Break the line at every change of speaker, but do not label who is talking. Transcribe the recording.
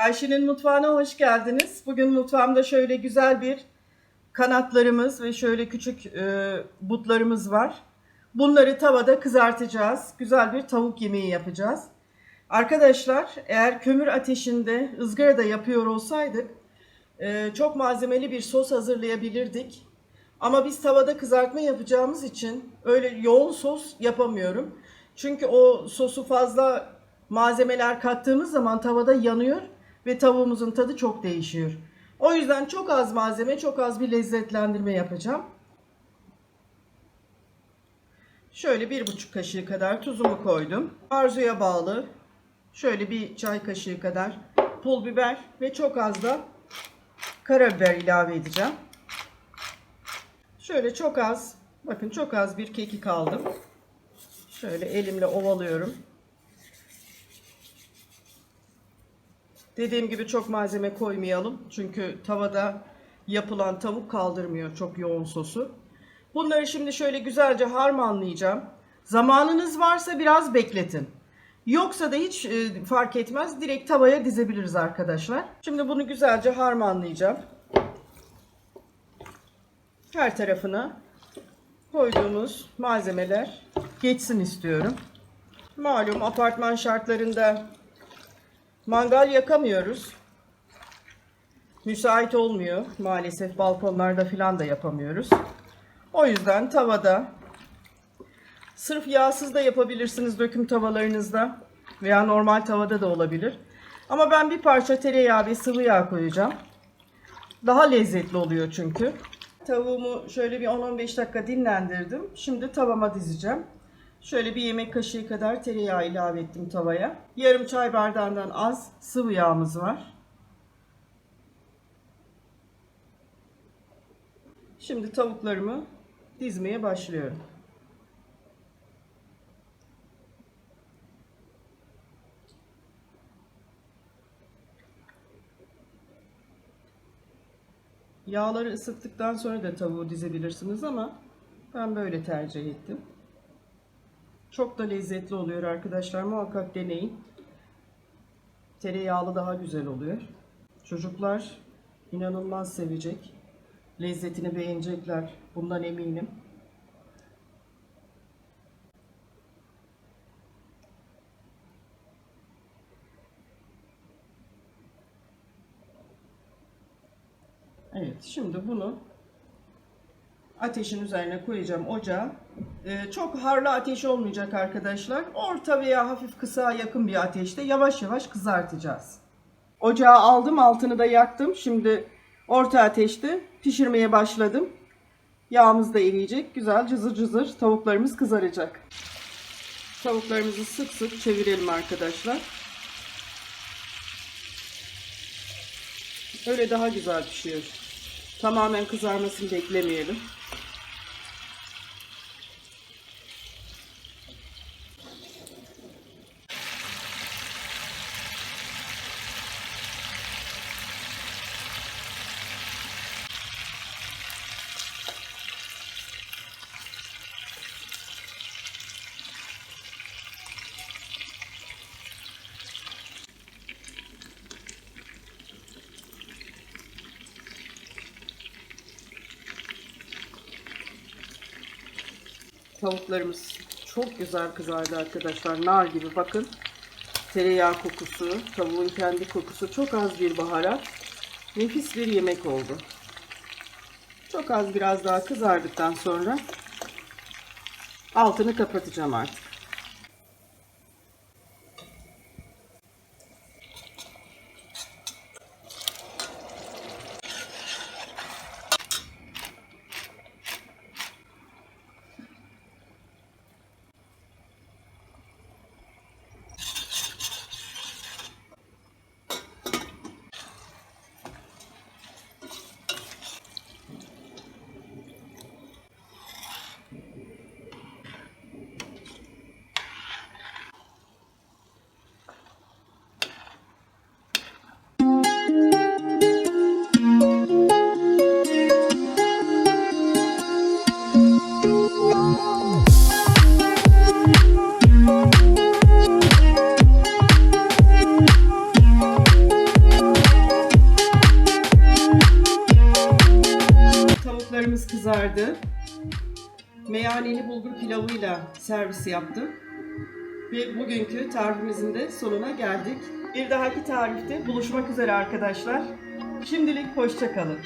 Ayşe'nin mutfağına hoş geldiniz. Bugün mutfağımda şöyle güzel bir kanatlarımız ve şöyle küçük e, butlarımız var. Bunları tavada kızartacağız. Güzel bir tavuk yemeği yapacağız. Arkadaşlar eğer kömür ateşinde ızgarada yapıyor olsaydık e, çok malzemeli bir sos hazırlayabilirdik. Ama biz tavada kızartma yapacağımız için öyle yoğun sos yapamıyorum. Çünkü o sosu fazla malzemeler kattığımız zaman tavada yanıyor ve tavuğumuzun tadı çok değişiyor. O yüzden çok az malzeme, çok az bir lezzetlendirme yapacağım. Şöyle bir buçuk kaşığı kadar tuzumu koydum. Arzuya bağlı şöyle bir çay kaşığı kadar pul biber ve çok az da karabiber ilave edeceğim. Şöyle çok az, bakın çok az bir kekik aldım. Şöyle elimle ovalıyorum. Dediğim gibi çok malzeme koymayalım. Çünkü tavada yapılan tavuk kaldırmıyor çok yoğun sosu. Bunları şimdi şöyle güzelce harmanlayacağım. Zamanınız varsa biraz bekletin. Yoksa da hiç e, fark etmez. Direkt tavaya dizebiliriz arkadaşlar. Şimdi bunu güzelce harmanlayacağım. Her tarafına koyduğumuz malzemeler geçsin istiyorum. Malum apartman şartlarında mangal yakamıyoruz. Müsait olmuyor. Maalesef balkonlarda falan da yapamıyoruz. O yüzden tavada sırf yağsız da yapabilirsiniz döküm tavalarınızda veya normal tavada da olabilir. Ama ben bir parça tereyağı ve sıvı yağ koyacağım. Daha lezzetli oluyor çünkü. Tavuğumu şöyle bir 10-15 dakika dinlendirdim. Şimdi tavama dizeceğim. Şöyle bir yemek kaşığı kadar tereyağı ilave ettim tavaya. Yarım çay bardağından az sıvı yağımız var. Şimdi tavuklarımı dizmeye başlıyorum. Yağları ısıttıktan sonra da tavuğu dizebilirsiniz ama ben böyle tercih ettim. Çok da lezzetli oluyor arkadaşlar. Muhakkak deneyin. Tereyağlı daha güzel oluyor. Çocuklar inanılmaz sevecek. Lezzetini beğenecekler. Bundan eminim. Evet, şimdi bunu ateşin üzerine koyacağım ocağa. Ee, çok harlı ateş olmayacak arkadaşlar. Orta veya hafif kısa yakın bir ateşte yavaş yavaş kızartacağız. Ocağı aldım, altını da yaktım. Şimdi orta ateşte pişirmeye başladım. Yağımız da eriyecek. Güzel cızır cızır tavuklarımız kızaracak. Tavuklarımızı sık sık çevirelim arkadaşlar. Öyle daha güzel pişiyor. Tamamen kızarmasını beklemeyelim. Tavuklarımız çok güzel kızardı arkadaşlar. Nar gibi bakın. Tereyağı kokusu, tavuğun kendi kokusu, çok az bir baharat. Nefis bir yemek oldu. Çok az biraz daha kızardıktan sonra altını kapatacağım artık. Çıkardı. Meyaneli bulgur pilavıyla servis yaptım. Ve bugünkü tarifimizin de sonuna geldik. Bir dahaki tarifte buluşmak üzere arkadaşlar. Şimdilik hoşça kalın.